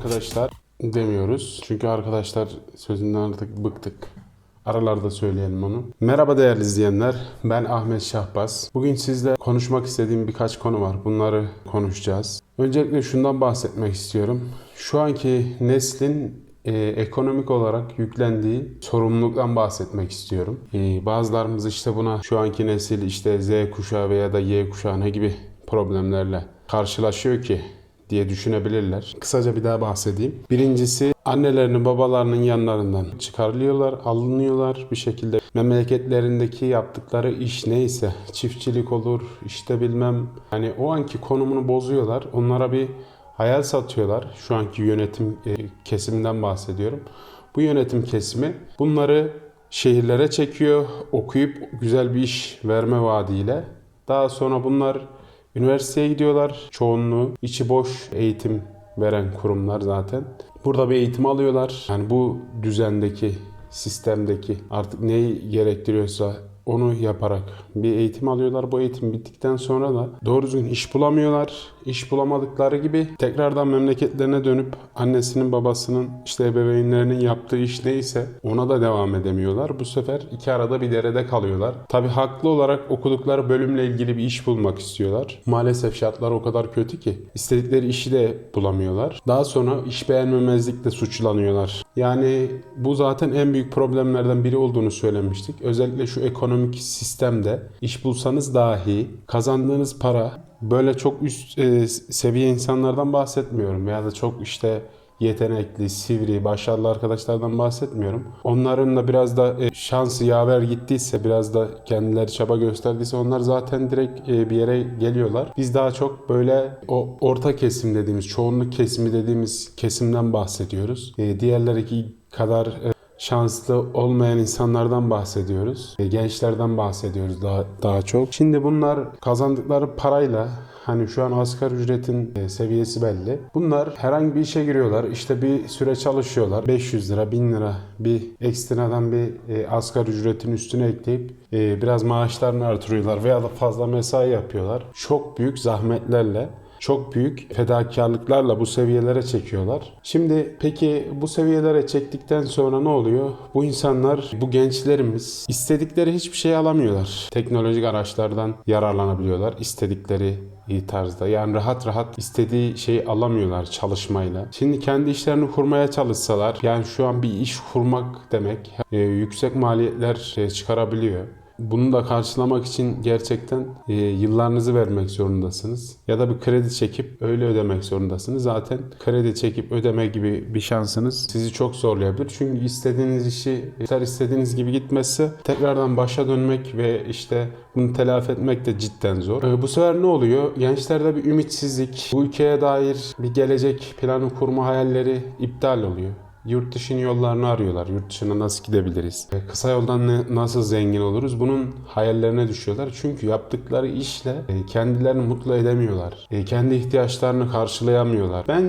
arkadaşlar demiyoruz. Çünkü arkadaşlar sözünden artık bıktık. Aralarda söyleyelim onu. Merhaba değerli izleyenler. Ben Ahmet Şahbaz. Bugün sizle konuşmak istediğim birkaç konu var. Bunları konuşacağız. Öncelikle şundan bahsetmek istiyorum. Şu anki neslin e, ekonomik olarak yüklendiği sorumluluktan bahsetmek istiyorum. E, bazılarımız işte buna şu anki nesil işte Z kuşağı veya da Y kuşağı ne gibi problemlerle karşılaşıyor ki diye düşünebilirler. Kısaca bir daha bahsedeyim. Birincisi annelerinin babalarının yanlarından çıkarılıyorlar, alınıyorlar bir şekilde. Memleketlerindeki yaptıkları iş neyse çiftçilik olur işte bilmem hani o anki konumunu bozuyorlar. Onlara bir hayal satıyorlar. Şu anki yönetim e, kesiminden bahsediyorum. Bu yönetim kesimi bunları şehirlere çekiyor. Okuyup güzel bir iş verme vaadiyle. Daha sonra bunlar üniversiteye gidiyorlar. Çoğunluğu içi boş eğitim veren kurumlar zaten. Burada bir eğitim alıyorlar. Yani bu düzendeki, sistemdeki artık neyi gerektiriyorsa onu yaparak bir eğitim alıyorlar. Bu eğitim bittikten sonra da doğru düzgün iş bulamıyorlar. İş bulamadıkları gibi tekrardan memleketlerine dönüp annesinin babasının işte ebeveynlerinin yaptığı iş neyse ona da devam edemiyorlar. Bu sefer iki arada bir derede kalıyorlar. Tabi haklı olarak okudukları bölümle ilgili bir iş bulmak istiyorlar. Maalesef şartlar o kadar kötü ki istedikleri işi de bulamıyorlar. Daha sonra iş beğenmemezlikle suçlanıyorlar. Yani bu zaten en büyük problemlerden biri olduğunu söylemiştik. Özellikle şu ekonomik sistemde iş bulsanız dahi kazandığınız para böyle çok üst e, seviye insanlardan bahsetmiyorum veya da çok işte yetenekli, sivri, başarılı arkadaşlardan bahsetmiyorum. Onların da biraz da e, şansı yaver gittiyse, biraz da kendileri çaba gösterdiyse onlar zaten direkt e, bir yere geliyorlar. Biz daha çok böyle o orta kesim dediğimiz, çoğunluk kesimi dediğimiz kesimden bahsediyoruz. E, diğerleri kadar e, şanslı olmayan insanlardan bahsediyoruz. E, Gençlerden bahsediyoruz daha daha çok. Şimdi bunlar kazandıkları parayla Hani şu an asgari ücretin e, seviyesi belli. Bunlar herhangi bir işe giriyorlar. İşte bir süre çalışıyorlar. 500 lira, 1000 lira bir ekstradan bir e, asgari ücretin üstüne ekleyip biraz maaşlarını artırıyorlar veya da fazla mesai yapıyorlar. Çok büyük zahmetlerle çok büyük fedakarlıklarla bu seviyelere çekiyorlar. Şimdi peki bu seviyelere çektikten sonra ne oluyor? Bu insanlar, bu gençlerimiz istedikleri hiçbir şey alamıyorlar. Teknolojik araçlardan yararlanabiliyorlar. istedikleri tarzda. Yani rahat rahat istediği şeyi alamıyorlar çalışmayla. Şimdi kendi işlerini kurmaya çalışsalar yani şu an bir iş kurmak demek e, yüksek maliyetler e, çıkarabiliyor. Bunu da karşılamak için gerçekten e, yıllarınızı vermek zorundasınız. Ya da bir kredi çekip öyle ödemek zorundasınız. Zaten kredi çekip ödeme gibi bir şansınız sizi çok zorlayabilir. Çünkü istediğiniz işi ister istediğiniz gibi gitmezse tekrardan başa dönmek ve işte bunu telafi etmek de cidden zor. E, bu sefer ne oluyor? Gençlerde bir ümitsizlik, bu ülkeye dair bir gelecek planı kurma hayalleri iptal oluyor. Yurt dışının yollarını arıyorlar. Yurt dışına nasıl gidebiliriz? E, Kısa yoldan nasıl zengin oluruz? Bunun hayallerine düşüyorlar. Çünkü yaptıkları işle e, kendilerini mutlu edemiyorlar. E, Kendi ihtiyaçlarını karşılayamıyorlar. Ben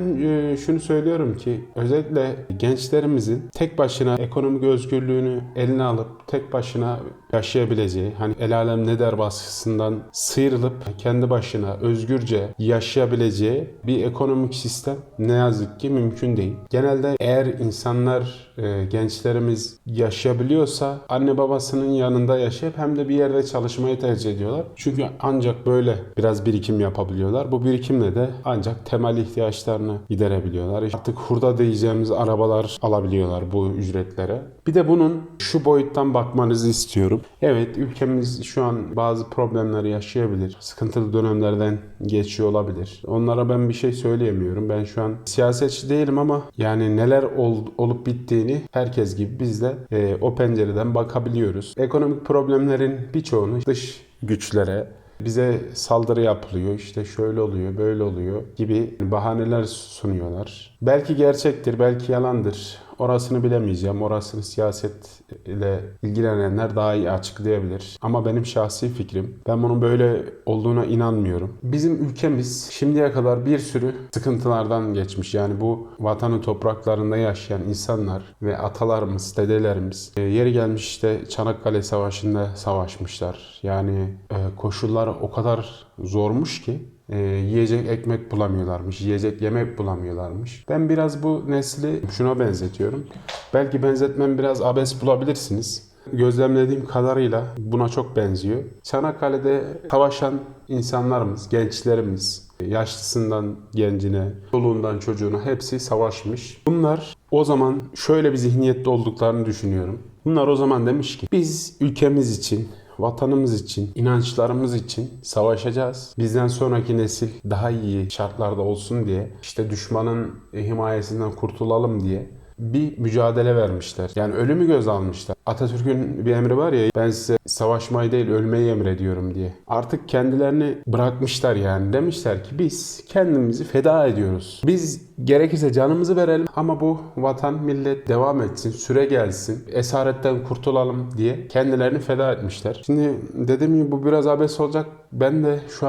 şunu söylüyorum ki özellikle gençlerimizin tek başına ekonomik özgürlüğünü eline alıp tek başına yaşayabileceği, hani el alem ne der baskısından sıyrılıp kendi başına özgürce yaşayabileceği bir ekonomik sistem ne yazık ki mümkün değil. Genelde eğer insanlar, e, gençlerimiz yaşayabiliyorsa anne babasının yanında yaşayıp hem de bir yerde çalışmayı tercih ediyorlar. Çünkü ancak böyle biraz birikim yapabiliyorlar. Bu birikimle de ancak temel ihtiyaçlarını giderebiliyorlar. Artık hurda diyeceğimiz arabalar alabiliyorlar bu ücretlere. Bir de bunun şu boyuttan bakmanızı istiyorum. Evet ülkemiz şu an bazı problemleri yaşayabilir. Sıkıntılı dönemlerden geçiyor olabilir. Onlara ben bir şey söyleyemiyorum. Ben şu an siyasetçi değilim ama yani neler ol- olup bittiğini herkes gibi biz de e, o pencereden bakabiliyoruz. Ekonomik problemlerin birçoğunu dış güçlere bize saldırı yapılıyor işte şöyle oluyor böyle oluyor gibi bahaneler sunuyorlar. Belki gerçektir belki yalandır orasını bilemeyeceğim orasını siyaset ile ilgilenenler daha iyi açıklayabilir. Ama benim şahsi fikrim ben bunun böyle olduğuna inanmıyorum. Bizim ülkemiz şimdiye kadar bir sürü sıkıntılardan geçmiş. Yani bu vatanın topraklarında yaşayan insanlar ve atalarımız, dedelerimiz e, yeri gelmiş işte Çanakkale Savaşı'nda savaşmışlar. Yani e, koşullar o kadar zormuş ki e, yiyecek ekmek bulamıyorlarmış, yiyecek yemek bulamıyorlarmış. Ben biraz bu nesli şuna benzetiyorum. Belki benzetmem biraz abes bulabilirsiniz. Gözlemlediğim kadarıyla buna çok benziyor. Çanakkale'de savaşan insanlarımız, gençlerimiz, yaşlısından gencine, çoluğundan çocuğuna hepsi savaşmış. Bunlar o zaman şöyle bir zihniyette olduklarını düşünüyorum. Bunlar o zaman demiş ki biz ülkemiz için, vatanımız için, inançlarımız için savaşacağız. Bizden sonraki nesil daha iyi şartlarda olsun diye, işte düşmanın himayesinden kurtulalım diye bir mücadele vermişler. Yani ölümü göz almışlar. Atatürk'ün bir emri var ya ben size savaşmayı değil ölmeyi emrediyorum diye. Artık kendilerini bırakmışlar yani. Demişler ki biz kendimizi feda ediyoruz. Biz gerekirse canımızı verelim ama bu vatan millet devam etsin, süre gelsin, esaretten kurtulalım diye kendilerini feda etmişler. Şimdi dediğim gibi bu biraz abes olacak. Ben de şu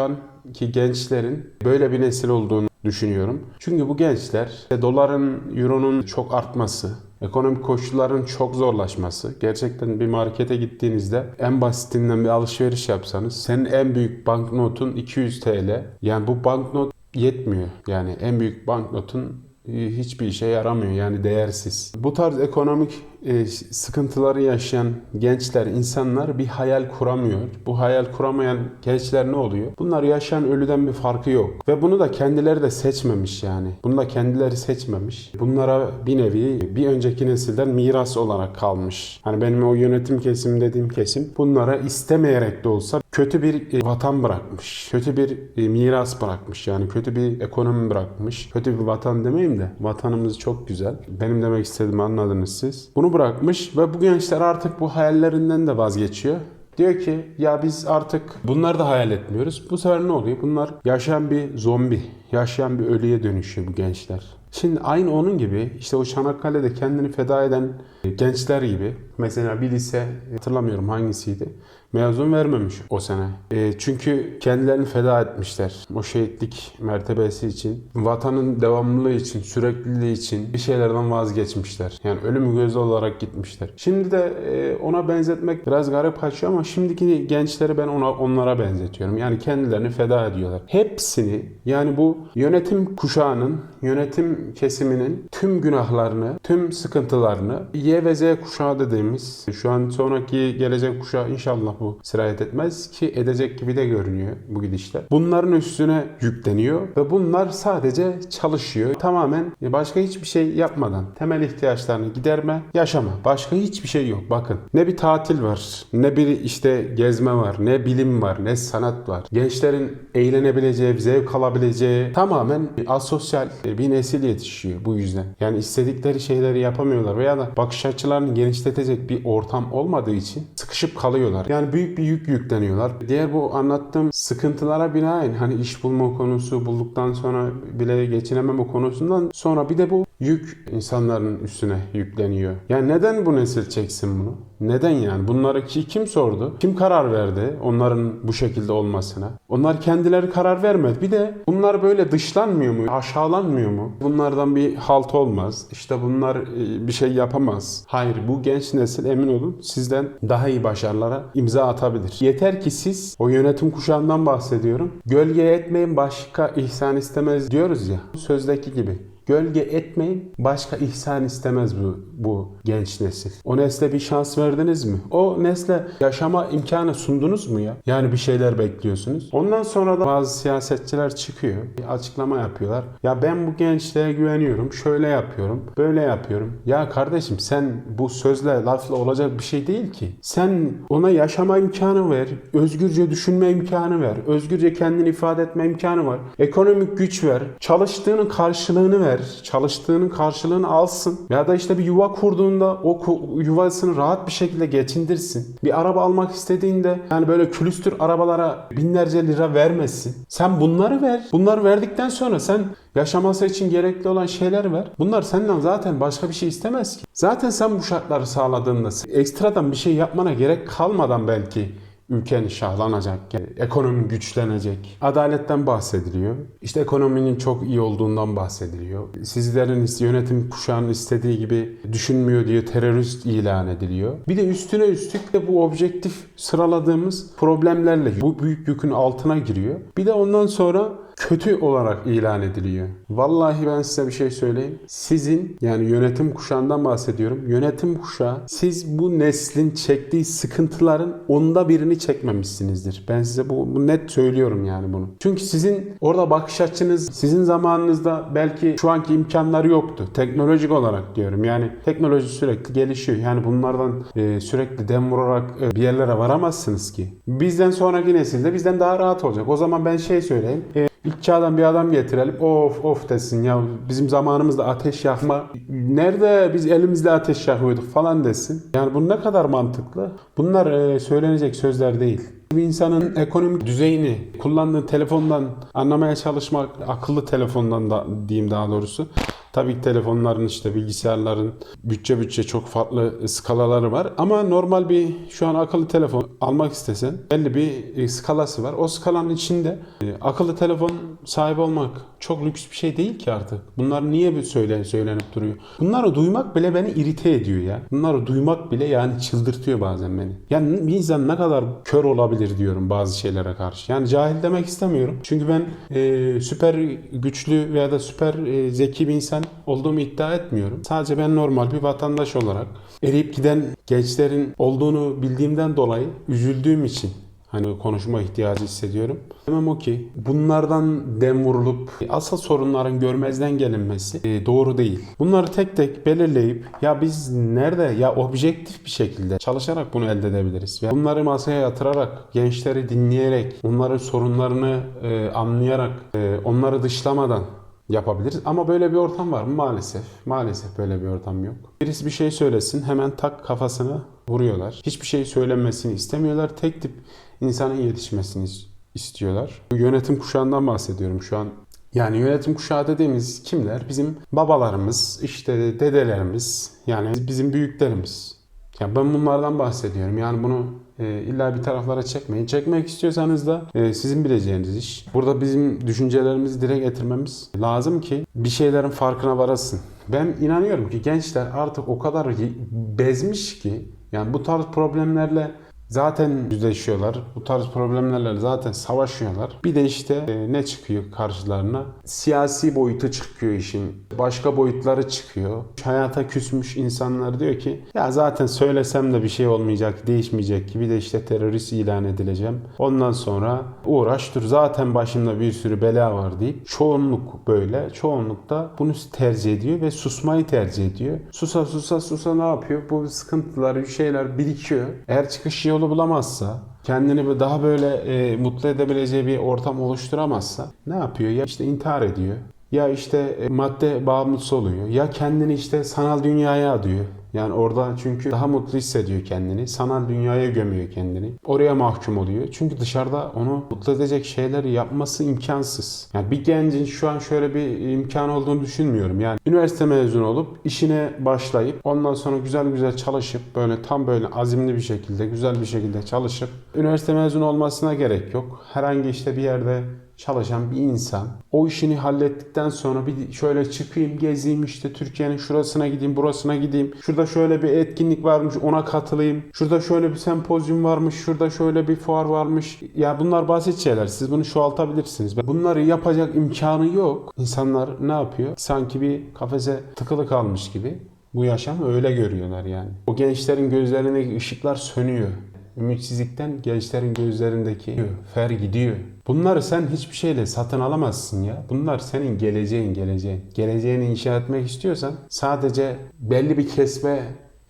anki gençlerin böyle bir nesil olduğunu düşünüyorum. Çünkü bu gençler işte doların, euronun çok artması, ekonomik koşulların çok zorlaşması. Gerçekten bir markete gittiğinizde en basitinden bir alışveriş yapsanız senin en büyük banknotun 200 TL. Yani bu banknot yetmiyor. Yani en büyük banknotun e, hiçbir işe yaramıyor yani değersiz. Bu tarz ekonomik e, sıkıntıları yaşayan gençler, insanlar bir hayal kuramıyor. Bu hayal kuramayan gençler ne oluyor? Bunlar yaşayan ölüden bir farkı yok. Ve bunu da kendileri de seçmemiş yani. Bunu da kendileri seçmemiş. Bunlara bir nevi bir önceki nesilden miras olarak kalmış. Hani benim o yönetim kesim dediğim kesim bunlara istemeyerek de olsa kötü bir e, vatan bırakmış. Kötü bir e, miras bırakmış. Yani kötü bir ekonomi bırakmış. Kötü bir vatan demeyeyim de vatanımız çok güzel. Benim demek istediğimi anladınız siz. Bunu bırakmış ve bu gençler artık bu hayallerinden de vazgeçiyor. Diyor ki ya biz artık bunları da hayal etmiyoruz. Bu sefer ne oluyor? Bunlar yaşayan bir zombi, yaşayan bir ölüye dönüşüyor bu gençler. Şimdi aynı onun gibi işte o Çanakkale'de kendini feda eden gençler gibi mesela bir lise hatırlamıyorum hangisiydi mezun vermemiş o sene. E, çünkü kendilerini feda etmişler. O şehitlik mertebesi için, vatanın devamlılığı için, sürekliliği için bir şeylerden vazgeçmişler. Yani ölümü gözü olarak gitmişler. Şimdi de e, ona benzetmek biraz garip kaçıyor ama şimdiki gençleri ben ona onlara benzetiyorum. Yani kendilerini feda ediyorlar. Hepsini yani bu yönetim kuşağının, yönetim kesiminin tüm günahlarını, tüm sıkıntılarını Y ve Z kuşağı dediğimiz şu an sonraki gelecek kuşağı inşallah bu sirayet etmez ki edecek gibi de görünüyor bu gidişler. Bunların üstüne yükleniyor ve bunlar sadece çalışıyor. Tamamen başka hiçbir şey yapmadan temel ihtiyaçlarını giderme, yaşama. Başka hiçbir şey yok. Bakın ne bir tatil var, ne bir işte gezme var, ne bilim var, ne sanat var. Gençlerin eğlenebileceği, zevk alabileceği tamamen asosyal bir nesil yetişiyor bu yüzden. Yani istedikleri şeyleri yapamıyorlar veya da bakış açılarını genişletecek bir ortam olmadığı için sıkışıp kalıyorlar. Yani büyük bir yük yükleniyorlar. Diğer bu anlattığım sıkıntılara binaen hani iş bulma konusu bulduktan sonra bile geçinememe konusundan sonra bir de bu yük insanların üstüne yükleniyor. Yani neden bu nesil çeksin bunu? Neden yani? Bunları ki kim sordu? Kim karar verdi onların bu şekilde olmasına? Onlar kendileri karar vermedi. Bir de bunlar böyle dışlanmıyor mu? Aşağılanmıyor mu? Bunlardan bir halt olmaz. İşte bunlar e, bir şey yapamaz. Hayır bu genç nesil emin olun sizden daha iyi başarılara imza atabilir. Yeter ki siz o yönetim kuşağından bahsediyorum. Gölge etmeyin başka ihsan istemez diyoruz ya. Sözdeki gibi. Gölge etmeyin. Başka ihsan istemez bu, bu genç nesil. O nesle bir şans verdiniz mi? O nesle yaşama imkanı sundunuz mu ya? Yani bir şeyler bekliyorsunuz. Ondan sonra da bazı siyasetçiler çıkıyor. Bir açıklama yapıyorlar. Ya ben bu gençliğe güveniyorum. Şöyle yapıyorum. Böyle yapıyorum. Ya kardeşim sen bu sözle lafla olacak bir şey değil ki. Sen ona yaşama imkanı ver. Özgürce düşünme imkanı ver. Özgürce kendini ifade etme imkanı var. Ekonomik güç ver. Çalıştığının karşılığını ver çalıştığının karşılığını alsın. Ya da işte bir yuva kurduğunda o yuvasını rahat bir şekilde geçindirsin. Bir araba almak istediğinde yani böyle külüstür arabalara binlerce lira vermesin. Sen bunları ver. Bunları verdikten sonra sen yaşaması için gerekli olan şeyler ver. Bunlar senden zaten başka bir şey istemez ki. Zaten sen bu şartları sağladığında ekstradan bir şey yapmana gerek kalmadan belki ülken şahlanacak, ekonomi güçlenecek. Adaletten bahsediliyor. İşte ekonominin çok iyi olduğundan bahsediliyor. Sizlerin yönetim kuşağının istediği gibi düşünmüyor diye terörist ilan ediliyor. Bir de üstüne üstlük de bu objektif sıraladığımız problemlerle bu büyük yükün altına giriyor. Bir de ondan sonra kötü olarak ilan ediliyor. Vallahi ben size bir şey söyleyeyim. Sizin yani yönetim kuşağından bahsediyorum. Yönetim kuşağı siz bu neslin çektiği sıkıntıların onda birini çekmemişsinizdir. Ben size bu, bu net söylüyorum yani bunu. Çünkü sizin orada bakış açınız sizin zamanınızda belki şu anki imkanları yoktu. Teknolojik olarak diyorum. Yani teknoloji sürekli gelişiyor. Yani bunlardan e, sürekli dem vurarak e, bir yerlere varamazsınız ki. Bizden sonraki nesilde bizden daha rahat olacak. O zaman ben şey söyleyeyim. E, İlk çağdan bir adam getirelim. Of of desin ya bizim zamanımızda ateş yakma nerede biz elimizle ateş yakıyorduk falan desin. Yani bu ne kadar mantıklı? Bunlar e, söylenecek sözler değil. Bir insanın ekonomik düzeyini kullandığı telefondan anlamaya çalışmak, akıllı telefondan da diyeyim daha doğrusu. Tabii ki telefonların işte bilgisayarların bütçe bütçe çok farklı skalaları var. Ama normal bir şu an akıllı telefon almak istesen belli bir e, skalası var. O skalanın içinde e, akıllı telefon sahibi olmak çok lüks bir şey değil ki artık. Bunlar niye bir söylen söylenip duruyor? Bunları duymak bile beni irite ediyor ya. Bunları duymak bile yani çıldırtıyor bazen beni. Yani bir insan ne kadar kör olabilir diyorum bazı şeylere karşı. Yani cahil demek istemiyorum. Çünkü ben e, süper güçlü veya da süper e, zeki bir insan olduğumu iddia etmiyorum. Sadece ben normal bir vatandaş olarak eriyip giden gençlerin olduğunu bildiğimden dolayı üzüldüğüm için hani konuşma ihtiyacı hissediyorum. Demem o ki bunlardan dem vurulup asıl sorunların görmezden gelinmesi e, doğru değil. Bunları tek tek belirleyip ya biz nerede ya objektif bir şekilde çalışarak bunu elde edebiliriz. Ve bunları masaya yatırarak, gençleri dinleyerek, onların sorunlarını e, anlayarak, e, onları dışlamadan yapabiliriz. Ama böyle bir ortam var mı? Maalesef. Maalesef böyle bir ortam yok. Birisi bir şey söylesin hemen tak kafasına vuruyorlar. Hiçbir şey söylenmesini istemiyorlar. Tek tip insanın yetişmesini istiyorlar. Bu yönetim kuşağından bahsediyorum şu an. Yani yönetim kuşağı dediğimiz kimler? Bizim babalarımız, işte dedelerimiz, yani bizim büyüklerimiz. Yani ben bunlardan bahsediyorum. Yani bunu e, illa bir taraflara çekmeyin. Çekmek istiyorsanız da e, sizin bileceğiniz iş. Burada bizim düşüncelerimizi dile getirmemiz lazım ki bir şeylerin farkına varasın. Ben inanıyorum ki gençler artık o kadar bezmiş ki yani bu tarz problemlerle zaten yüzleşiyorlar. Bu tarz problemlerle zaten savaşıyorlar. Bir de işte e, ne çıkıyor karşılarına? Siyasi boyutu çıkıyor işin. Başka boyutları çıkıyor. Hayata küsmüş insanlar diyor ki ya zaten söylesem de bir şey olmayacak, değişmeyecek ki. Bir de işte terörist ilan edileceğim. Ondan sonra uğraş dur zaten başımda bir sürü bela var deyip çoğunluk böyle. Çoğunluk da bunu tercih ediyor ve susmayı tercih ediyor. Susa susa susa ne yapıyor? Bu sıkıntılar, bir şeyler birikiyor. Eğer çıkış yolu bulamazsa, kendini daha böyle e, mutlu edebileceği bir ortam oluşturamazsa ne yapıyor? Ya işte intihar ediyor. Ya işte e, madde bağımlısı oluyor. Ya kendini işte sanal dünyaya adıyor. Yani orada çünkü daha mutlu hissediyor kendini. Sanal dünyaya gömüyor kendini. Oraya mahkum oluyor. Çünkü dışarıda onu mutlu edecek şeyler yapması imkansız. Yani bir gencin şu an şöyle bir imkan olduğunu düşünmüyorum. Yani üniversite mezunu olup işine başlayıp ondan sonra güzel güzel çalışıp böyle tam böyle azimli bir şekilde güzel bir şekilde çalışıp üniversite mezunu olmasına gerek yok. Herhangi işte bir yerde çalışan bir insan. O işini hallettikten sonra bir şöyle çıkayım gezeyim işte Türkiye'nin şurasına gideyim burasına gideyim. Şurada şöyle bir etkinlik varmış ona katılayım. Şurada şöyle bir sempozyum varmış şurada şöyle bir fuar varmış. Ya bunlar basit şeyler siz bunu çoğaltabilirsiniz. Bunları yapacak imkanı yok. İnsanlar ne yapıyor? Sanki bir kafese tıkılı kalmış gibi. Bu yaşamı öyle görüyorlar yani. O gençlerin gözlerindeki ışıklar sönüyor Ümitsizlikten gençlerin gözlerindeki fer gidiyor. Bunları sen hiçbir şeyle satın alamazsın ya. Bunlar senin geleceğin, geleceğin. Geleceğini inşa etmek istiyorsan sadece belli bir kesme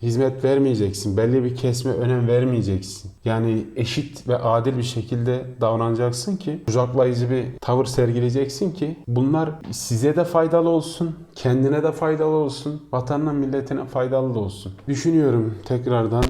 hizmet vermeyeceksin. Belli bir kesme önem vermeyeceksin. Yani eşit ve adil bir şekilde davranacaksın ki kucaklayıcı bir tavır sergileyeceksin ki bunlar size de faydalı olsun, kendine de faydalı olsun, vatanına milletine faydalı da olsun. Düşünüyorum tekrardan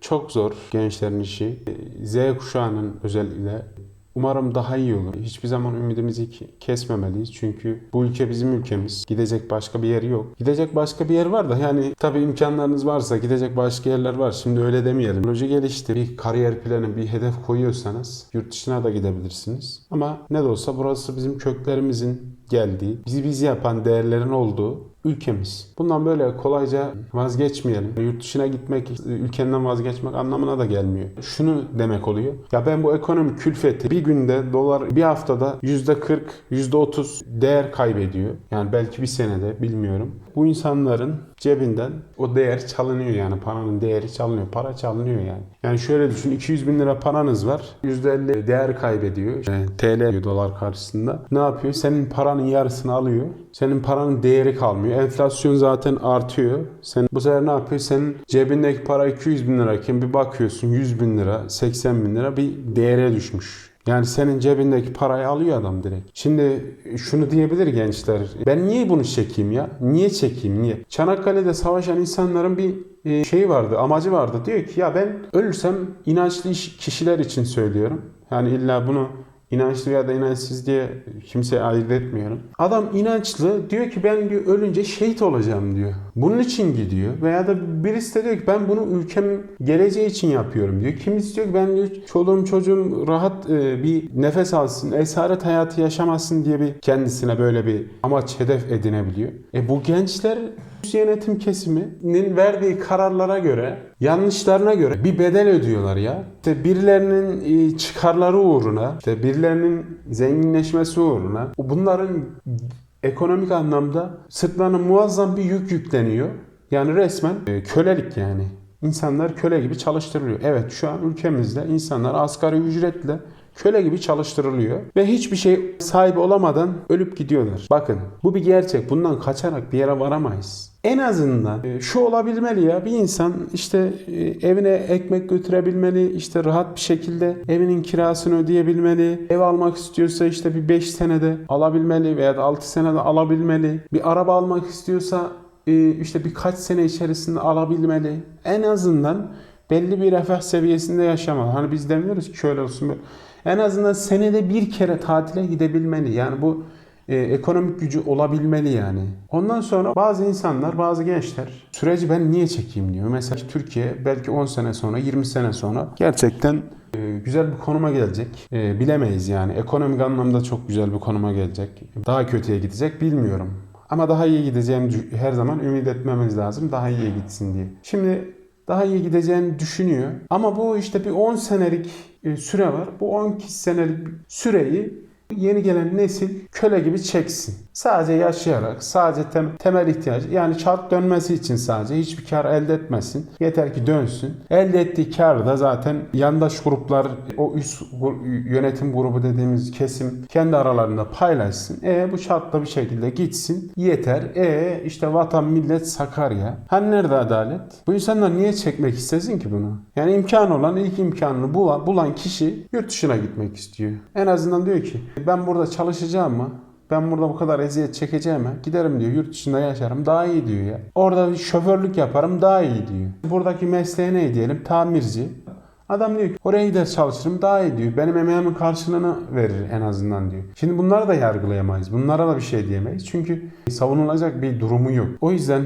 çok zor gençlerin işi. Z kuşağının özellikle Umarım daha iyi olur. Hiçbir zaman ümidimizi kesmemeliyiz. Çünkü bu ülke bizim ülkemiz. Gidecek başka bir yeri yok. Gidecek başka bir yer var da yani tabii imkanlarınız varsa gidecek başka yerler var. Şimdi öyle demeyelim. Teknoloji gelişti. Bir kariyer planı, bir hedef koyuyorsanız yurt dışına da gidebilirsiniz. Ama ne de olsa burası bizim köklerimizin geldiği, bizi bizi yapan değerlerin olduğu ülkemiz. Bundan böyle kolayca vazgeçmeyelim. Yurt dışına gitmek, ülkenden vazgeçmek anlamına da gelmiyor. Şunu demek oluyor. Ya ben bu ekonomik külfeti bir günde dolar bir haftada %40, %30 değer kaybediyor. Yani belki bir senede bilmiyorum. Bu insanların cebinden o değer çalınıyor yani paranın değeri çalınıyor. Para çalınıyor yani. Yani şöyle düşün 200 bin lira paranız var. %50 değer kaybediyor. Yani TL dolar karşısında. Ne yapıyor? Senin paranın yarısını alıyor. Senin paranın değeri kalmıyor. Enflasyon zaten artıyor. Sen bu sefer ne yapıyor? Senin cebindeki para 200 bin lirayken bir bakıyorsun 100 bin lira, 80 bin lira bir değere düşmüş. Yani senin cebindeki parayı alıyor adam direkt. Şimdi şunu diyebilir gençler. Ben niye bunu çekeyim ya? Niye çekeyim? Niye? Çanakkale'de savaşan insanların bir şeyi vardı, amacı vardı. Diyor ki ya ben ölürsem inançlı iş- kişiler için söylüyorum. Yani illa bunu İnançlı ya da inançsız diye kimseye ayırt etmiyorum. Adam inançlı diyor ki ben diyor ölünce şehit olacağım diyor. Bunun için gidiyor. Veya da birisi de diyor ki ben bunu ülkemin geleceği için yapıyorum diyor. Kimisi diyor ki ben diyor çoluğum çocuğum rahat e, bir nefes alsın, esaret hayatı yaşamasın diye bir kendisine böyle bir amaç, hedef edinebiliyor. E bu gençler yönetim kesiminin verdiği kararlara göre, yanlışlarına göre bir bedel ödüyorlar ya. İşte birilerinin e, çıkarları uğruna, işte birilerinin zenginleşmesi uğruna bunların ekonomik anlamda sırtlarına muazzam bir yük yükleniyor. Yani resmen e, kölelik yani. İnsanlar köle gibi çalıştırılıyor. Evet şu an ülkemizde insanlar asgari ücretle köle gibi çalıştırılıyor ve hiçbir şey sahibi olamadan ölüp gidiyorlar. Bakın bu bir gerçek. Bundan kaçarak bir yere varamayız. En azından e, şu olabilmeli ya bir insan işte e, evine ekmek götürebilmeli işte rahat bir şekilde evinin kirasını ödeyebilmeli ev almak istiyorsa işte bir 5 senede alabilmeli veya da 6 senede alabilmeli bir araba almak istiyorsa e, işte birkaç sene içerisinde alabilmeli en azından belli bir refah seviyesinde yaşamalı hani biz demiyoruz ki şöyle olsun böyle en azından senede bir kere tatile gidebilmeli yani bu e, ekonomik gücü olabilmeli yani. Ondan sonra bazı insanlar, bazı gençler süreci ben niye çekeyim diyor. Mesela Türkiye belki 10 sene sonra, 20 sene sonra gerçekten e, güzel bir konuma gelecek. E, bilemeyiz yani. Ekonomik anlamda çok güzel bir konuma gelecek. Daha kötüye gidecek bilmiyorum. Ama daha iyi gideceğini dü- her zaman ümit etmemiz lazım. Daha iyiye gitsin diye. Şimdi daha iyi gideceğini düşünüyor. Ama bu işte bir 10 senelik e, süre var. Bu 12 senelik süreyi yeni gelen nesil köle gibi çeksin. Sadece yaşayarak, sadece tem- temel ihtiyacı yani çark dönmesi için sadece hiçbir kar elde etmesin. Yeter ki dönsün. Elde ettiği kar da zaten yandaş gruplar, o üst yönetim grubu dediğimiz kesim kendi aralarında paylaşsın. E bu çarkla bir şekilde gitsin. Yeter. E işte vatan millet Sakarya. Hani nerede adalet? Bu insanlar niye çekmek istesin ki bunu? Yani imkan olan ilk imkanını bulan, bulan kişi yurt dışına gitmek istiyor. En azından diyor ki ben burada çalışacağım mı? Ben burada bu kadar eziyet çekeceğime giderim diyor. Yurt dışında yaşarım daha iyi diyor ya. Orada bir şoförlük yaparım daha iyi diyor. Buradaki mesleğe ne diyelim? Tamirci. Adam diyor ki oraya gider çalışırım daha iyi diyor. Benim emeğimin karşılığını verir en azından diyor. Şimdi bunları da yargılayamayız. Bunlara da bir şey diyemeyiz. Çünkü savunulacak bir durumu yok. O yüzden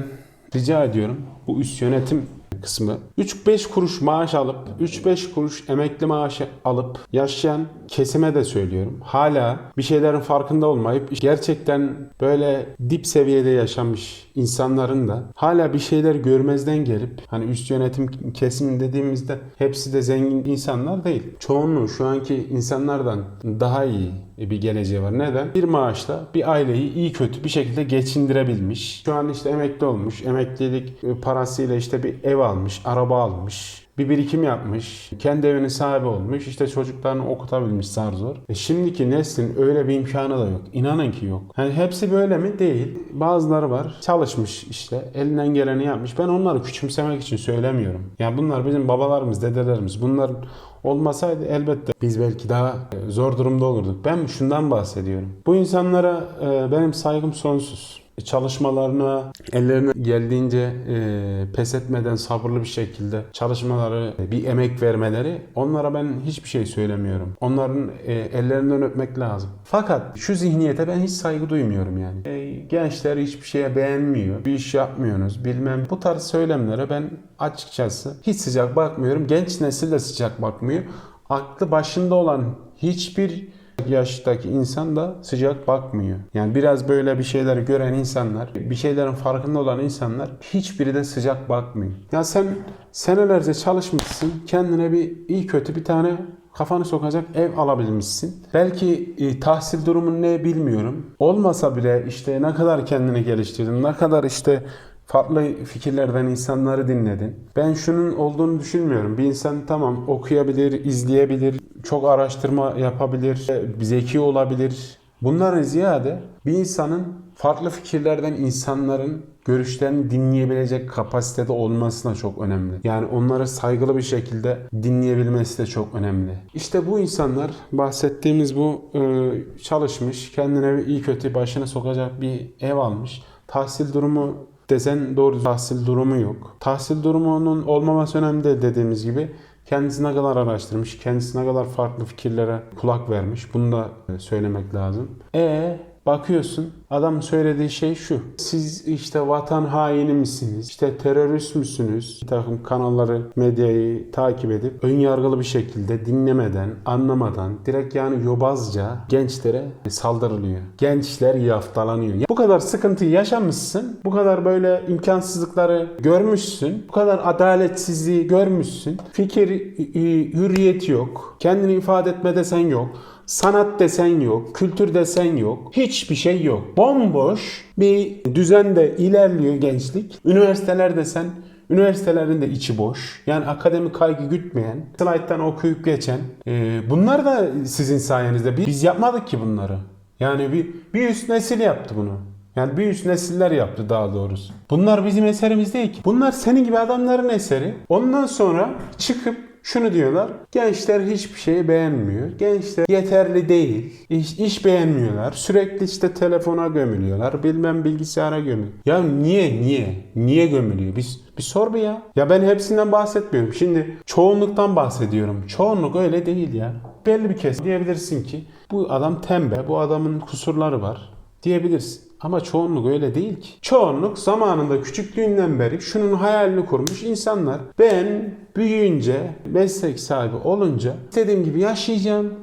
rica ediyorum bu üst yönetim kısmı 3-5 kuruş maaş alıp 3-5 kuruş emekli maaşı alıp yaşayan kesime de söylüyorum. Hala bir şeylerin farkında olmayıp gerçekten böyle dip seviyede yaşamış insanların da hala bir şeyler görmezden gelip hani üst yönetim kesimi dediğimizde hepsi de zengin insanlar değil. Çoğunluğu şu anki insanlardan daha iyi bir geleceği var. Neden? Bir maaşla bir aileyi iyi kötü bir şekilde geçindirebilmiş. Şu an işte emekli olmuş. Emeklilik parasıyla işte bir ev almış, araba almış. Bir birikim yapmış, kendi evinin sahibi olmuş, işte çocuklarını okutabilmiş zar zor. E şimdiki neslin öyle bir imkanı da yok. İnanın ki yok. Hani hepsi böyle mi? Değil. Bazıları var. Çalışmış işte, elinden geleni yapmış. Ben onları küçümsemek için söylemiyorum. Yani bunlar bizim babalarımız, dedelerimiz. Bunların olmasaydı elbette biz belki daha e, zor durumda olurduk. Ben şundan bahsediyorum. Bu insanlara e, benim saygım sonsuz. Çalışmalarına ellerine geldiğince e, pes etmeden sabırlı bir şekilde çalışmaları, e, bir emek vermeleri onlara ben hiçbir şey söylemiyorum. Onların e, ellerinden öpmek lazım. Fakat şu zihniyete ben hiç saygı duymuyorum yani. E, gençler hiçbir şeye beğenmiyor. Bir iş yapmıyorsunuz bilmem. Bu tarz söylemlere ben açıkçası hiç sıcak bakmıyorum. Genç nesil de sıcak bakmıyor. Aklı başında olan hiçbir yaştaki insan da sıcak bakmıyor. Yani biraz böyle bir şeyler gören insanlar, bir şeylerin farkında olan insanlar hiçbiri de sıcak bakmıyor. Ya sen senelerce çalışmışsın, kendine bir iyi kötü bir tane kafanı sokacak ev alabilmişsin. Belki e, tahsil durumun ne bilmiyorum. Olmasa bile işte ne kadar kendini geliştirdin, ne kadar işte farklı fikirlerden insanları dinledin. Ben şunun olduğunu düşünmüyorum. Bir insan tamam okuyabilir, izleyebilir, çok araştırma yapabilir, e, zeki olabilir. Bunların ziyade bir insanın farklı fikirlerden insanların görüşlerini dinleyebilecek kapasitede olması da çok önemli. Yani onları saygılı bir şekilde dinleyebilmesi de çok önemli. İşte bu insanlar bahsettiğimiz bu e, çalışmış, kendine iyi kötü başına sokacak bir ev almış. Tahsil durumu desen doğru tahsil durumu yok. Tahsil durumunun olmaması önemli değil dediğimiz gibi. Kendisi ne kadar araştırmış, kendisi ne kadar farklı fikirlere kulak vermiş. Bunu da e, söylemek lazım. E bakıyorsun adam söylediği şey şu. Siz işte vatan haini misiniz? İşte terörist müsünüz? Bir takım kanalları, medyayı takip edip ön yargılı bir şekilde dinlemeden, anlamadan direkt yani yobazca gençlere saldırılıyor. Gençler yaftalanıyor. Bu kadar sıkıntı yaşamışsın. Bu kadar böyle imkansızlıkları görmüşsün. Bu kadar adaletsizliği görmüşsün. Fikir hürriyeti yok. Kendini ifade etme desen yok. Sanat desen yok, kültür desen yok, hiçbir şey yok. Bomboş bir düzende ilerliyor gençlik. Üniversiteler desen, üniversitelerin de içi boş. Yani akademik kaygı gütmeyen, slayttan okuyup geçen. Ee, bunlar da sizin sayenizde. Biz yapmadık ki bunları. Yani bir, bir üst nesil yaptı bunu. Yani bir üst nesiller yaptı daha doğrusu. Bunlar bizim eserimiz değil ki. Bunlar senin gibi adamların eseri. Ondan sonra çıkıp şunu diyorlar. Gençler hiçbir şeyi beğenmiyor. Gençler yeterli değil. İş, iş beğenmiyorlar. Sürekli işte telefona gömülüyorlar. Bilmem bilgisayara gömülüyor. Ya niye niye? Niye gömülüyor? Biz bir sor bir ya. Ya ben hepsinden bahsetmiyorum. Şimdi çoğunluktan bahsediyorum. Çoğunluk öyle değil ya. Belli bir kesim diyebilirsin ki bu adam tembel, bu adamın kusurları var diyebilirsin. Ama çoğunluk öyle değil ki. Çoğunluk zamanında küçüklüğünden beri şunun hayalini kurmuş insanlar. Ben büyüyünce, meslek sahibi olunca istediğim gibi yaşayacağım.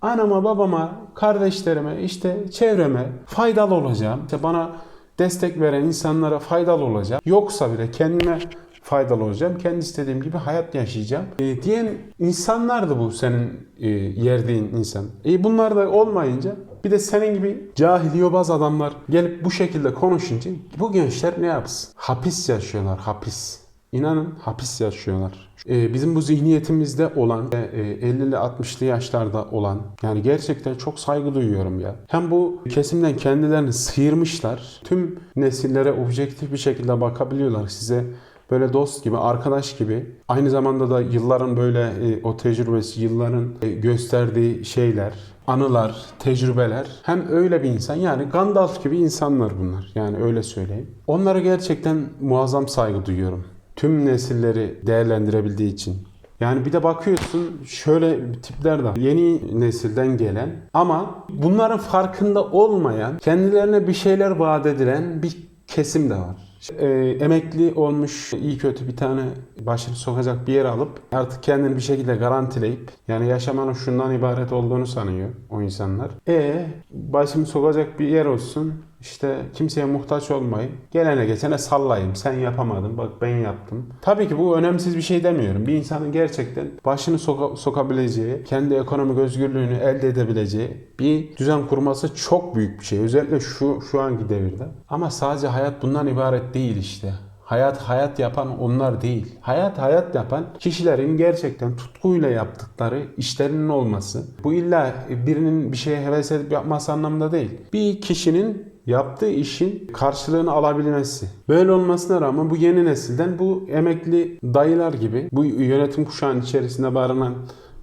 Anama, babama, kardeşlerime, işte çevreme faydalı olacağım. İşte bana destek veren insanlara faydalı olacağım. Yoksa bile kendime faydalı olacağım. Kendi istediğim gibi hayat yaşayacağım. E, diyen insanlardı bu senin e, yerdiğin insan. E, bunlar da olmayınca bir de senin gibi cahil yobaz adamlar gelip bu şekilde konuşunca bu gençler ne yapsın? Hapis yaşıyorlar, hapis. İnanın hapis yaşıyorlar. Ee, bizim bu zihniyetimizde olan, e, 50'li 60'lı yaşlarda olan yani gerçekten çok saygı duyuyorum ya. Hem bu kesimden kendilerini sıyırmışlar. Tüm nesillere objektif bir şekilde bakabiliyorlar size böyle dost gibi, arkadaş gibi. Aynı zamanda da yılların böyle e, o tecrübesi, yılların e, gösterdiği şeyler, anılar, tecrübeler. Hem öyle bir insan yani Gandalf gibi insanlar bunlar. Yani öyle söyleyeyim. Onlara gerçekten muazzam saygı duyuyorum. Tüm nesilleri değerlendirebildiği için. Yani bir de bakıyorsun şöyle tipler de yeni nesilden gelen ama bunların farkında olmayan, kendilerine bir şeyler vaat edilen bir kesim de var. E, emekli olmuş iyi kötü bir tane başını sokacak bir yer alıp artık kendini bir şekilde garantileyip yani yaşamanın şundan ibaret olduğunu sanıyor o insanlar. E başımı sokacak bir yer olsun işte kimseye muhtaç olmayayım. Gelene geçene sallayayım. Sen yapamadın. Bak ben yaptım. Tabii ki bu önemsiz bir şey demiyorum. Bir insanın gerçekten başını soka- sokabileceği, kendi ekonomik özgürlüğünü elde edebileceği bir düzen kurması çok büyük bir şey. Özellikle şu şu anki devirde. Ama sadece hayat bundan ibaret değil işte. Hayat hayat yapan onlar değil. Hayat hayat yapan kişilerin gerçekten tutkuyla yaptıkları işlerinin olması. Bu illa birinin bir şeye heves edip yapması anlamında değil. Bir kişinin yaptığı işin karşılığını alabilmesi. Böyle olmasına rağmen bu yeni nesilden bu emekli dayılar gibi bu yönetim kuşağının içerisinde barınan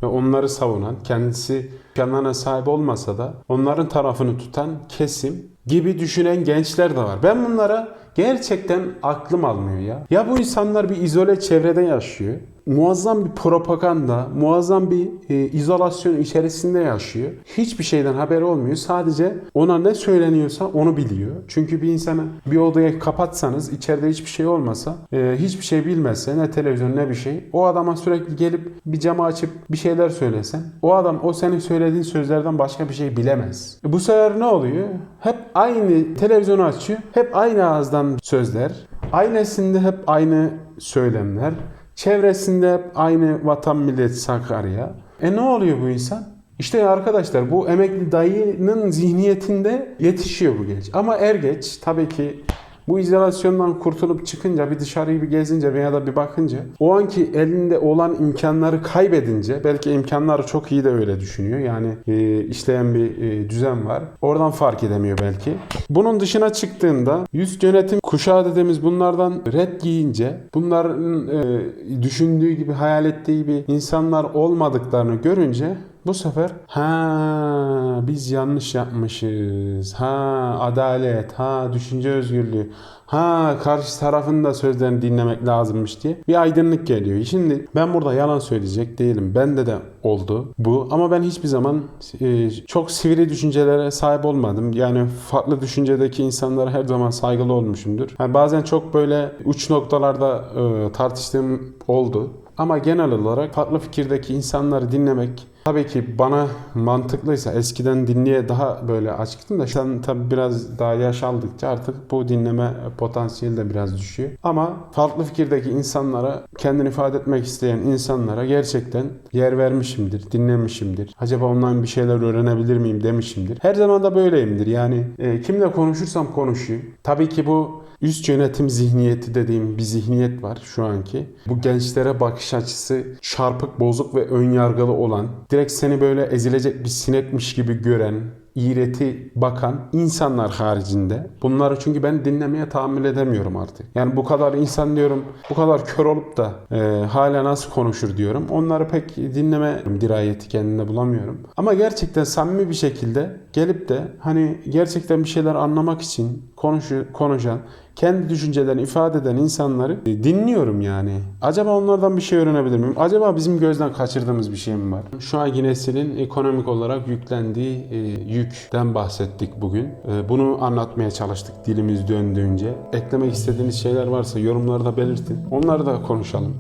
ve onları savunan, kendisi imkanlarına sahip olmasa da onların tarafını tutan kesim gibi düşünen gençler de var. Ben bunlara gerçekten aklım almıyor ya. Ya bu insanlar bir izole çevrede yaşıyor. Muazzam bir propaganda, muazzam bir e, izolasyon içerisinde yaşıyor. Hiçbir şeyden haberi olmuyor. Sadece ona ne söyleniyorsa onu biliyor. Çünkü bir insanı bir odaya kapatsanız, içeride hiçbir şey olmasa, e, hiçbir şey bilmezse, ne televizyon ne bir şey, o adama sürekli gelip bir camı açıp bir şeyler söylesen, o adam o senin söylediğin sözlerden başka bir şey bilemez. E, bu sefer ne oluyor? Hep aynı televizyonu açıyor, hep aynı ağızdan sözler, aynısında hep aynı söylemler, çevresinde hep aynı vatan millet Sakarya. E ne oluyor bu insan? İşte arkadaşlar bu emekli dayının zihniyetinde yetişiyor bu genç. Ama er geç tabii ki bu izolasyondan kurtulup çıkınca bir dışarıyı bir gezince veya da bir bakınca o anki elinde olan imkanları kaybedince belki imkanları çok iyi de öyle düşünüyor. Yani e, işleyen bir e, düzen var. Oradan fark edemiyor belki. Bunun dışına çıktığında yüz yönetim kuşağı dediğimiz bunlardan red giyince bunların e, düşündüğü gibi hayal ettiği gibi insanlar olmadıklarını görünce bu sefer ha biz yanlış yapmışız. Ha adalet, ha düşünce özgürlüğü, ha karşı tarafın da sözlerini dinlemek lazımmış diye bir aydınlık geliyor. Şimdi ben burada yalan söyleyecek değilim. Bende de oldu bu ama ben hiçbir zaman e, çok sivri düşüncelere sahip olmadım. Yani farklı düşüncedeki insanlara her zaman saygılı olmuşumdur. Yani bazen çok böyle uç noktalarda e, tartıştığım oldu. Ama genel olarak farklı fikirdeki insanları dinlemek tabii ki bana mantıklıysa eskiden dinleye daha böyle açıktım da sen tabii biraz daha yaş aldıkça artık bu dinleme potansiyeli de biraz düşüyor. Ama farklı fikirdeki insanlara kendini ifade etmek isteyen insanlara gerçekten yer vermişimdir, dinlemişimdir. Acaba ondan bir şeyler öğrenebilir miyim demişimdir. Her zaman da böyleyimdir. Yani e, kimle konuşursam konuşayım. Tabii ki bu Üst yönetim zihniyeti dediğim bir zihniyet var şu anki. Bu gençlere bakış açısı çarpık, bozuk ve ön yargılı olan, direkt seni böyle ezilecek bir sinekmiş gibi gören, iğreti bakan insanlar haricinde. Bunları çünkü ben dinlemeye tahammül edemiyorum artık. Yani bu kadar insan diyorum, bu kadar kör olup da e, hala nasıl konuşur diyorum. Onları pek dinleme dirayeti kendinde bulamıyorum. Ama gerçekten samimi bir şekilde gelip de hani gerçekten bir şeyler anlamak için konuşu, konuşan, kendi düşüncelerini ifade eden insanları e, dinliyorum yani. Acaba onlardan bir şey öğrenebilir miyim? Acaba bizim gözden kaçırdığımız bir şey mi var? Şu anki neslin ekonomik olarak yüklendiği e, yükten bahsettik bugün. E, bunu anlatmaya çalıştık dilimiz döndüğünce. Eklemek istediğiniz şeyler varsa yorumlarda belirtin. Onları da konuşalım.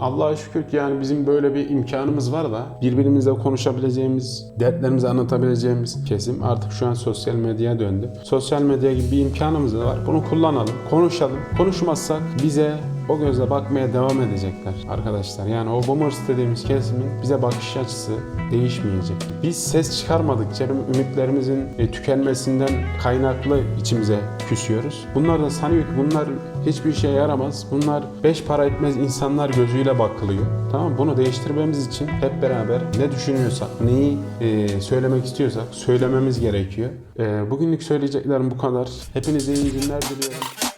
Allah'a şükür ki yani bizim böyle bir imkanımız var da birbirimizle konuşabileceğimiz, dertlerimizi anlatabileceğimiz kesim artık şu an sosyal medyaya döndü. Sosyal medya gibi bir imkanımız da var. Bunu kullanalım, konuşalım. Konuşmazsak bize o gözle bakmaya devam edecekler arkadaşlar. Yani o boomers dediğimiz kesimin bize bakış açısı değişmeyecek. Biz ses çıkarmadıkça ümitlerimizin e, tükenmesinden kaynaklı içimize küsüyoruz. Bunlar da sanıyor ki bunlar hiçbir şeye yaramaz. Bunlar beş para etmez insanlar gözüyle bakılıyor. Tamam? Bunu değiştirmemiz için hep beraber ne düşünüyorsak, neyi e, söylemek istiyorsak söylememiz gerekiyor. E, bugünlük söyleyeceklerim bu kadar. Hepinize iyi günler diliyorum.